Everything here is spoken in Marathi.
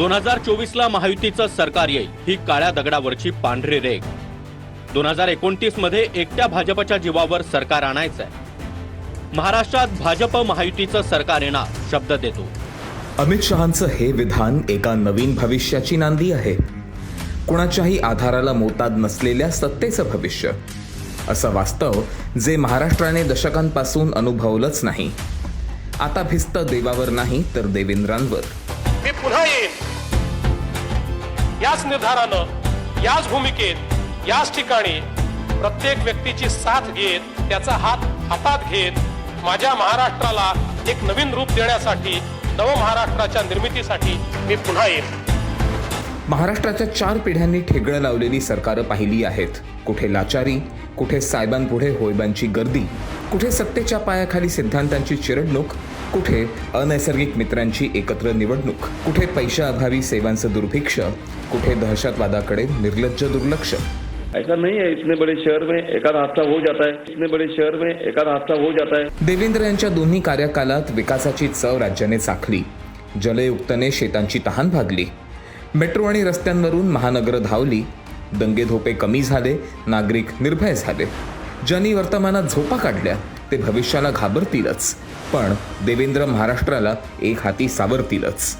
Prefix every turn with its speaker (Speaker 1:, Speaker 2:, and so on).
Speaker 1: दोन हजार चोवीस ला महायुतीचं सरकार येईल ही काळ्या दगडावरची पांढरी रेग दोन हजार एकोणतीसमध्ये एकट्या भाजपच्या जीवावर सरकार आणायचंय. महाराष्ट्रात भाजप महायुतीचं सरकार येणार शब्द देतो.
Speaker 2: अमित शहांचं हे विधान एका नवीन भविष्याची नांदी आहे. कुणाच्याही आधाराला मोताद नसलेल्या सत्तेचं भविष्य. असं वास्तव जे महाराष्ट्राने दशकांपासून अनुभवलंच नाही. आता भिस्त देवावर नाही तर देवेंद्रांवर.
Speaker 3: मी पुन्हा येईन. याच निर्धारानं याच भूमिकेत याच ठिकाणी प्रत्येक व्यक्तीची साथ घेत त्याचा हात हातात घेत माझ्या महाराष्ट्राला एक नवीन रूप देण्यासाठी नव महाराष्ट्राच्या निर्मितीसाठी मी पुन्हा येईन.
Speaker 2: महाराष्ट्राच्या चार पिढ्यांनी ठेगळं लावलेली सरकारं पाहिली आहेत. कुठे लाचारी कुठे साहेबांपुढे होयबांची गर्दी कुठे सत्तेच्या पायाखाली सिद्धांतांची चिरडणूक कुठे अनैसर्गिक मित्रांची एकत्र निवडणूक? कुठे पैशाअभावी सेवांचं दुर्भिक्ष? कुठे दहशतवादाकडे निर्लज्ज दुर्लक्ष?
Speaker 4: ऐसा नहीं है इतने बड़े शहर में एकाध हादसा हो जाता है। इतने बड़े शहर में एकाध हादसा हो जाता है।
Speaker 2: देवेंद्र यांच्या दोन्ही कार्यकालात विकासाची चव राज्याने चाखली जलयुक्तने शेतांची तहान भागली. मेट्रो आणि रस्त्यांवरून महानगर धावली. दंगेधोपे कमी झाले नागरिक निर्भय झाले. ज्यांनी वर्तमानात झोपा काढल्या ते भविष्याला घाबरतीलच. पण देवेंद्र महाराष्ट्राला एक हाती सावरतीलच.